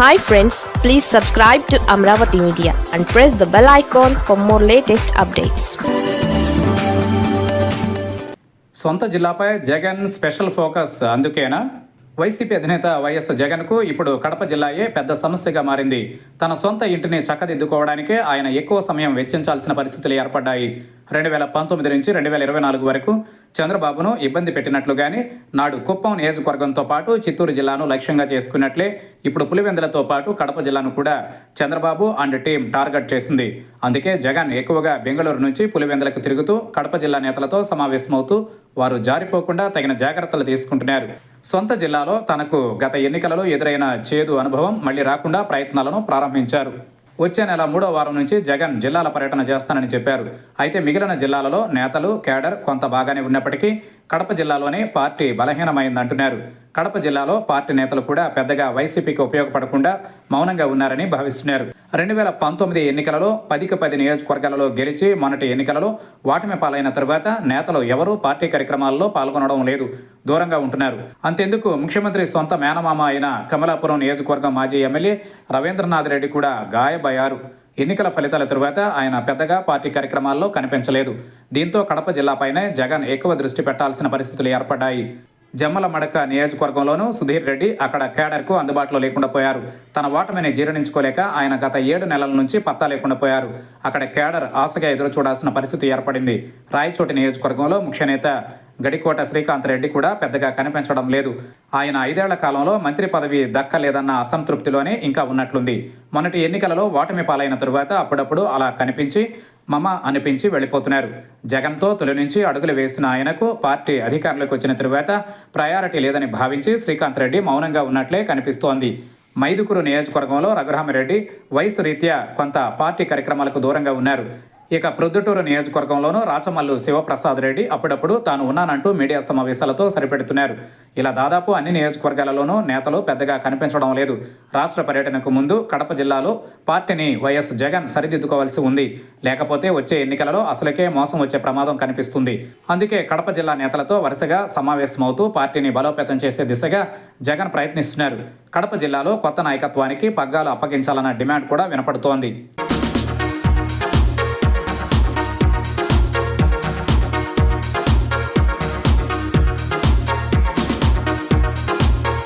Hi friends please subscribe to Amaravati media and press the bell icon for more latest updates సొంత జిల్లాపై Jagan special focus. అందుకేనా? YCP అధినేత YS జగన్కు ఇప్పుడు కడప జిల్లాయే పెద్ద సమస్యగా మారింది. తన సొంత ఇంటిని చక్కదిద్దుకోవడానికే ఆయన ఎక్కువ సమయం వెచ్చించాల్సిన పరిస్థితులు ఏర్పడ్డాయి. రెండు వేల పంతొమ్మిది నుంచి రెండు వేల ఇరవై నాలుగు వరకు చంద్రబాబును ఇబ్బంది పెట్టినట్లుగానే నాడు కుప్పం నియోజకవర్గంతో పాటు చిత్తూరు జిల్లాను లక్ష్యంగా చేసుకున్నట్లే ఇప్పుడు పులివెందులతో పాటు కడప జిల్లాను కూడా చంద్రబాబు అండ్ టీం టార్గెట్ చేసింది. అందుకే జగన్ ఎక్కువగా బెంగళూరు నుంచి పులివెందులకు తిరుగుతూ కడప జిల్లా నేతలతో సమావేశమవుతూ వారు జారిపోకుండా తగిన జాగ్రత్తలు తీసుకుంటున్నారు. సొంత జిల్లాలో తనకు గత ఎన్నికలలో ఎదురైన చేదు అనుభవం మళ్ళీ రాకుండా ప్రయత్నాలను ప్రారంభించారు. వచ్చే నెల మూడో వారం నుంచి జగన్ జిల్లాల పర్యటన చేస్తానని చెప్పారు. అయితే మిగిలిన జిల్లాలలో నేతలు కేడర్ కొంత బాగానే ఉన్నప్పటికీ కడప జిల్లాలోనే పార్టీ బలహీనమైందంటున్నారు. కడప జిల్లాలో పార్టీ నేతలు కూడా పెద్దగా వైసీపీకి ఉపయోగపడకుండా మౌనంగా ఉన్నారని భావిస్తున్నారు. రెండు వేల పంతొమ్మిది ఎన్నికలలో పదికి పది నియోజకవర్గాలలో గెలిచి మొన్నటి ఎన్నికలలో వాటమి పాలైన తరువాత నేతలు ఎవరూ పార్టీ కార్యక్రమాల్లో పాల్గొనడం లేదు. దూరంగా ఉంటున్నారు. అంతెందుకు ముఖ్యమంత్రి సొంత మేనమామ అయిన కమలాపురం నియోజకవర్గం మాజీ ఎమ్మెల్యే రవీంద్రనాథ్ రెడ్డి కూడా గాయబయ్యారు. ఎన్నికల ఫలితాల తరువాత ఆయన పెద్దగా పార్టీ కార్యక్రమాల్లో కనిపించలేదు. దీంతో కడప జిల్లాపైనే జగన్ ఎక్కువ దృష్టి పెట్టాల్సిన పరిస్థితులు ఏర్పడ్డాయి. జమ్మల మడక నియోజకవర్గంలోనూ సుధీర్ రెడ్డి అక్కడ కేడర్కు అందుబాటులో లేకుండా పోయారు. తన ఓటమిని జీర్ణించుకోలేక ఆయన గత ఏడు నెలల నుంచి పత్తా లేకుండా పోయారు. అక్కడ కేడర్ ఆశగా ఎదురు చూడాల్సిన పరిస్థితి ఏర్పడింది. రాయచోటి నియోజకవర్గంలో ముఖ్య నేత గడికోట శ్రీకాంత్ రెడ్డి కూడా పెద్దగా కనిపించడం లేదు. ఆయన ఐదేళ్ళ కాలంలో మంత్రి పదవి దక్కలేదన్న అసంతృప్తిలోనే ఇంకా ఉన్నట్లుంది. మొన్నటి ఎన్నికలలో ఓటమి పాలైన తరువాత అప్పుడప్పుడు అలా కనిపించి మమ అనిపించి వెళ్ళిపోతున్నారు. జగన్తో తొలి నుంచి అడుగులు వేసిన ఆయనకు పార్టీ అధికారంలోకి వచ్చిన తరువాత ప్రయారిటీ లేదని భావించి శ్రీకాంత్ రెడ్డి మౌనంగా ఉన్నట్లే కనిపిస్తోంది. మైదుకూరు నియోజకవర్గంలో రఘురామరెడ్డి వయసు రీత్యా కొంత పార్టీ కార్యక్రమాలకు దూరంగా ఉన్నారు. ఇక ప్రొద్దుటూరు నియోజకవర్గంలోనూ రాచమల్లు శివప్రసాద్ రెడ్డి అప్పుడప్పుడు తాను ఉన్నానంటూ మీడియా సమావేశాలతో సరిపెడుతున్నారు. ఇలా దాదాపు అన్ని నియోజకవర్గాలలోనూ నేతలు పెద్దగా కనిపించడం లేదు. రాష్ట్ర పర్యటనకు ముందు కడప జిల్లాలో పార్టీని వైఎస్ జగన్ సరిదిద్దుకోవాల్సి ఉంది. లేకపోతే వచ్చే ఎన్నికలలో అసలుకే మోసం వచ్చే ప్రమాదం కనిపిస్తుంది. అందుకే కడప జిల్లా నేతలతో వరుసగా సమావేశమవుతూ పార్టీని బలోపేతం చేసే దిశగా జగన్ ప్రయత్నిస్తున్నారు. కడప జిల్లాలో కొత్త నాయకత్వానికి పగ్గాలు అప్పగించాలన్న డిమాండ్ కూడా వినపడుతోంది.